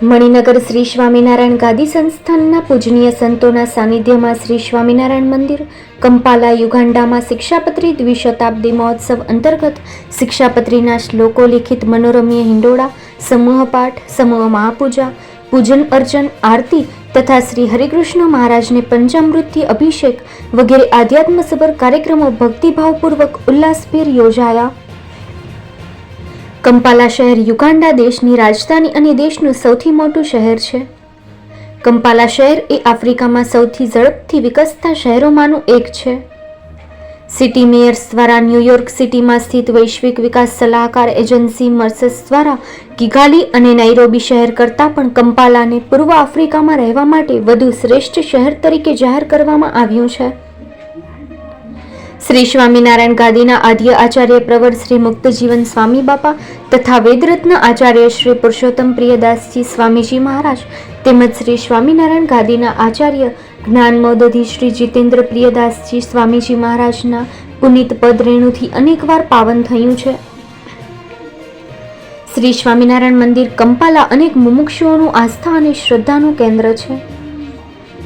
મણિનગર શ્રી સ્વામિનારાયણ ગાદી સંસ્થાનના પૂજનીય સંતોના સાનિધ્યમાં શ્રી સ્વામિનારાયણ મંદિર, કંપાલા યુગાન્ડામાં શિક્ષાપત્રી દ્વિશતાબ્દી મહોત્સવ અંતર્ગત શિક્ષાપત્રીના શ્લોકો લિખિત મનોરમ્ય હિંડોળા, સમૂહ પાઠ, સમૂહ મહાપૂજા, પૂજન અર્ચન, આરતી તથા શ્રી હરિકૃષ્ણ મહારાજને પંચામૃતથી અભિષેક વગેરે આધ્યાત્મસભર કાર્યક્રમો ભક્તિભાવપૂર્વક ઉલ્લાસભેર યોજાયા. કંપાલા શહેર યુગાન્ડા દેશની રાજધાની અને દેશનું સૌથી મોટું શહેર છે. કંપાલા શહેર એ આફ્રિકામાં સૌથી ઝડપથી વિકસતા શહેરોમાંનું એક છે. સિટી મેયર્સ દ્વારા ન્યૂયોર્ક સિટીમાં સ્થિત વૈશ્વિક વિકાસ સલાહકાર એજન્સી મર્સસ દ્વારા કિગાલી અને નૈરોબી શહેર કરતાં પણ કંપાલાને પૂર્વ આફ્રિકામાં રહેવા માટે વધુ શ્રેષ્ઠ શહેર તરીકે જાહેર કરવામાં આવ્યું છે. શ્રી સ્વામિનારાયણ ગાદીના આદ્ય આચાર્ય પ્રવર શ્રી મુક્ત જીવન સ્વામી બાપા તથા વેદરત્ન આચાર્ય શ્રી પુરુષોત્તમ પ્રિયદાસજી સ્વામીજી મહારાજ તેમજ શ્રી સ્વામિનારાયણ ગાદીના આચાર્ય જ્ઞાન મૌદધી શ્રી જીતેન્દ્ર પ્રિયદાસજી સ્વામીજી મહારાજના પુનિત પદ રેણુથી અનેકવાર પાવન થયું છે. શ્રી સ્વામિનારાયણ મંદિર કંપાલા અનેક મુમુક્ષુઓનું આસ્થા અને શ્રદ્ધાનું કેન્દ્ર છે.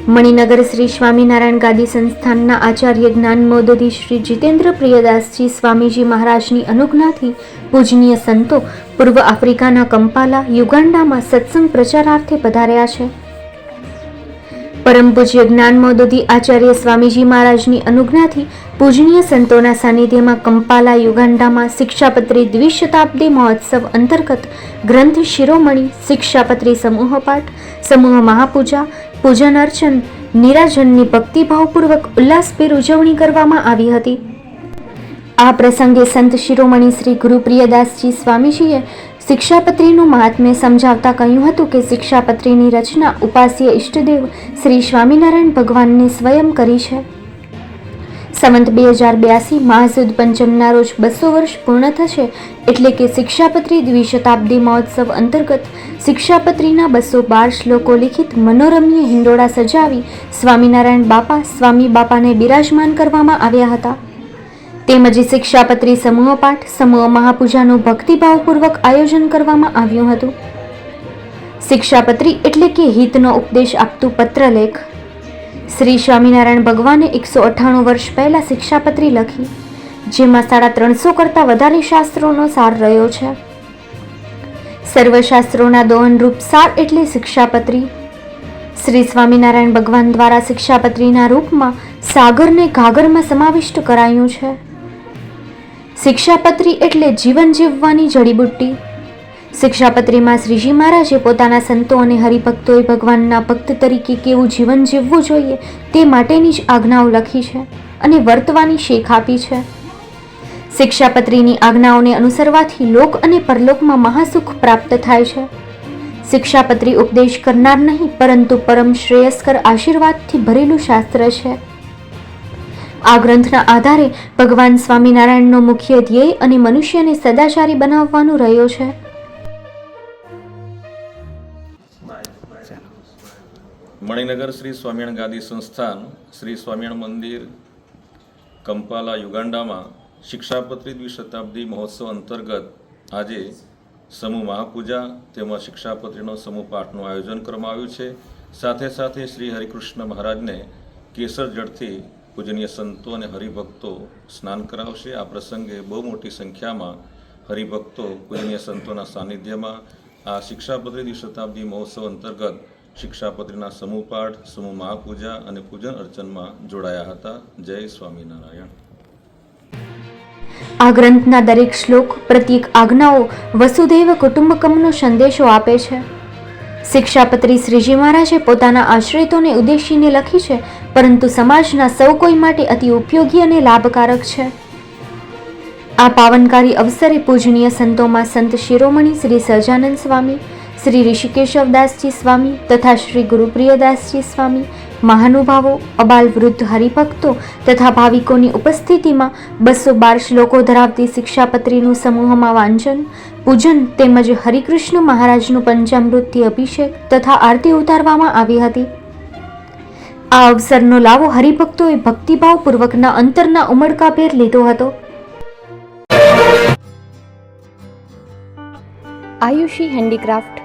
મણિનગર શ્રી સ્વામિનારાયણ ગાદી સંસ્થાનના આચાર્ય જ્ઞાન મોદધી શ્રી જીતેન્દ્ર પ્રિયદાસજી સ્વામીજી મહારાજની અનુજ્ઞાથી પૂજનીય સંતો પૂર્વ આફ્રિકાના કંપાલા યુગાન્ડામાં સત્સંગ પ્રચારાર્થે પધાર્યા છે. પરમ પૂજ્ય જ્ઞાન મોદધી આચાર્ય સ્વામીજી મહારાજની અનુજ્ઞાથી પૂજનીય સંતોના સાનિધ્યમાં કંપાલા યુગાન્ડામાં શિક્ષાપત્રી દ્વિશતાબ્દી મહોત્સવ અંતર્ગત ગ્રંથ શિરોમણી, શિક્ષાપત્રી સમૂહ પાઠ, સમૂહ મહાપૂજા પૂજન અર્ચન, નિરાજનની ભક્તિભાવપૂર્વક ઉલ્લાસભેર ઉજવણી કરવામાં આવી હતી. આ પ્રસંગે સંત શિરોમણી શ્રી ગુરુપ્રિયદાસજી સ્વામીજીએ શિક્ષાપત્રીનું મહાત્મ્ય સમજાવતા કહ્યું હતું કે શિક્ષાપત્રીની રચના ઉપાસ્ય ઇષ્ટદેવ શ્રી સ્વામિનારાયણ ભગવાનને સ્વયં કરી છે. સંવંત બે હજાર બ્યાસી મહાસુદ પંચમના રોજ બસો વર્ષ પૂર્ણ થશે એટલે કે શિક્ષાપત્રી દ્વિશતાબ્દી મહોત્સવ અંતર્ગત શિક્ષાપત્રીના બસો બાર શ્લોકો લિખિત મનોરમ્ય હિંડોળા સજાવી સ્વામિનારાયણ બાપા સ્વામી બાપાને બિરાજમાન કરવામાં આવ્યા હતા. તેમજ શિક્ષાપત્રી સમૂહ પાઠ, સમૂહ મહાપૂજાનું ભક્તિભાવપૂર્વક આયોજન કરવામાં આવ્યું હતું. શિક્ષાપત્રી એટલે કે હિતનો ઉપદેશ આપતું પત્રલેખ. શ્રી સ્વામિનારાયણ ભગવાને એકસો અઠ્ઠાણું વર્ષ પહેલાં શિક્ષાપત્રી લખી, જેમાં સાડા ત્રણસો કરતાં વધારે શાસ્ત્રોનો સાર રહ્યો છે. સર્વશાસ્ત્રોના દોહનરૂપ સાર એટલે શિક્ષાપત્રી. શ્રી સ્વામિનારાયણ ભગવાન દ્વારા શિક્ષાપત્રીના રૂપમાં સાગરને ઘાગરમાં સમાવિષ્ટ કરાયું છે. શિક્ષાપત્રી એટલે જીવન જીવવાની જડીબુટ્ટી. શિક્ષાપત્રીમાં શ્રીજી મહારાજે પોતાના સંતો અને હરિભક્તોએ ભગવાનના ભક્ત તરીકે કેવું જીવન જીવવું જોઈએ તે માટેની જ આજ્ઞાઓ લખી છે અને વર્તવાની શેખ આપી છે. શિક્ષાપત્રીની આજ્ઞાઓને અનુસરવાથી લોક અને પરલોકમાં મહાસુખ પ્રાપ્ત થાય છે. શિક્ષાપત્રી ઉપદેશ કરનાર નહીં, પરંતુ પરમ શ્રેયસ્કર આશીર્વાદથી ભરેલું શાસ્ત્ર છે. આ ગ્રંથના આધારે ભગવાન સ્વામિનારાયણનો મુખ્ય ધ્યેય અને મનુષ્યને સદાચારી બનાવવાનું રહ્યો છે. મણિનગર શ્રી સ્વામિયણ ગાદી સંસ્થાન, શ્રી સ્વામિયણ મંદિર, કંપાલા યુગાન્ડામાં શિક્ષાપત્રી દ્વિશતાબ્દી મહોત્સવ અંતર્ગત આજે સમૂહ મહાપૂજા તેમજ શિક્ષાપત્રીનો સમૂહ પાઠનું આયોજન કરવામાં આવ્યું છે. સાથે સાથે શ્રી હરિકૃષ્ણ મહારાજને કેસર જળથી પૂજનીય સંતો અને હરિભક્તો સ્નાન કરાવશે. આ પ્રસંગે બહુ મોટી સંખ્યામાં હરિભક્તો પૂજનીય સંતોના સાનિધ્યમાં આ શિક્ષાપત્રી દ્વિશતાબ્દી મહોત્સવ અંતર્ગત શિક્ષાપત્રીના સમૂહ સમૂહ મહાપૂજા અને પૂજન અર્ચનમાં જોડાયા હતા. જય સ્વામિનારાયણ. આ ગ્રંથના દરેક શ્લોક પ્રત્યેક આજ્ઞાઓ વસુદેવ કુટુંબકમનો સંદેશો આપે છે. શિક્ષાપત્રી શ્રીજી મહારાજે પોતાના આશ્રિતોને ઉદ્દેશીને લખી છે, પરંતુ સમાજના સૌ કોઈ માટે અતિ ઉપયોગી અને લાભકારક છે. આ પાવનકારી અવસરે પૂજનીય સંતોમાં સંત શિરોમણી શ્રી સહજાનંદ સ્વામી શ્રી ઋષિકેશવદાસજી સ્વામી તથા શ્રી ગુરુપ્રિયદાસજી સ્વામી, મહાનુભાવો, અબાલ વૃદ્ધ હરિભક્તો તથા ભાવિકોની ઉપસ્થિતિમાં બસો બાર શ્લોકો ધરાવતી શિક્ષાપત્રીનું સમૂહમાં વાંચન, પૂજન તેમજ હરિકૃષ્ણ મહારાજનું પંચામૃતથી અભિષેક તથા આરતી ઉતારવામાં આવી હતી. આ અવસરનો લાવો હરિભક્તોએ ભક્તિભાવપૂર્વકના અંતરના ઉમળકાભેર લીધો હતો. Ayushi handicraft